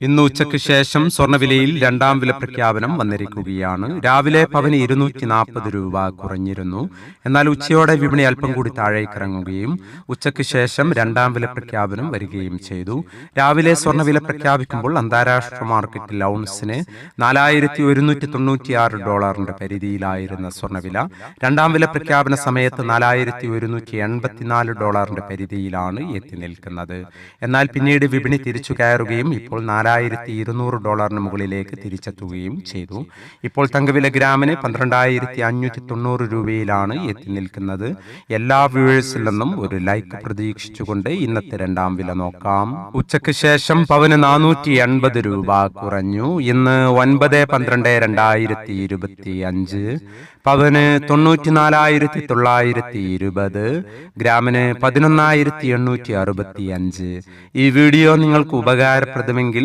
ഇന്ന് ഉച്ചയ്ക്ക് ശേഷം സ്വർണവിലയിൽ രണ്ടാം വില പ്രഖ്യാപനം വന്നിരിക്കുകയാണ്. രാവിലെ പവന് ഇരുന്നൂറ്റി നാൽപ്പത് രൂപ കുറഞ്ഞിരുന്നു. എന്നാൽ ഉച്ചയോടെ വിപണി അല്പം കൂടി താഴേക്കിറങ്ങുകയും ഉച്ചയ്ക്ക് ശേഷം രണ്ടാം വില പ്രഖ്യാപനം വരികയും ചെയ്തു. രാവിലെ സ്വർണവില പ്രഖ്യാപിക്കുമ്പോൾ അന്താരാഷ്ട്ര മാർക്കറ്റിൽ ഔൺസിന് നാലായിരത്തി ഒരുന്നൂറ്റി തൊണ്ണൂറ്റിയാറ് ഡോളറിന്റെ പരിധിയിലായിരുന്ന സ്വർണവില രണ്ടാം വില പ്രഖ്യാപന സമയത്ത് നാലായിരത്തി ഒരുന്നൂറ്റി എൺപത്തിനാല് ഡോളറിന്റെ പരിധിയിലാണ് എത്തി നിൽക്കുന്നത്. എന്നാൽ പിന്നീട് വിപണി തിരിച്ചു കയറുകയും ഇപ്പോൾ നാലായിരത്തി ഇരുന്നൂറ് ഡോളറിന് മുകളിലേക്ക് തിരിച്ചെത്തുകയും ചെയ്തു. ഇപ്പോൾ തങ്കവില ഗ്രാമിന് പന്ത്രണ്ടായിരത്തി അഞ്ഞൂറ്റി തൊണ്ണൂറ് രൂപയിലാണ് എത്തി നിൽക്കുന്നത്. എല്ലാ വ്യൂവേഴ്സിൽ നിന്നും ഒരു ലൈക്ക് പ്രതീക്ഷിച്ചുകൊണ്ട് ഇന്നത്തെ രണ്ടാം വില നോക്കാം. ഉച്ചയ്ക്ക് ശേഷം പവന് നാനൂറ്റി എൺപത് രൂപ കുറഞ്ഞു. ഇന്ന് ഒൻപത് പന്ത്രണ്ട് രണ്ടായിരത്തി ഇരുപത്തി അഞ്ച് പവന് തൊണ്ണൂറ്റിനാലായിരത്തി തൊള്ളായിരത്തി ഇരുപത് ഗ്രാമിന് പതിനൊന്നായിരത്തി എണ്ണൂറ്റി അറുപത്തി അഞ്ച് ഈ വീഡിയോ നിങ്ങൾക്ക് ഉപകാരപ്രദമെങ്കിൽ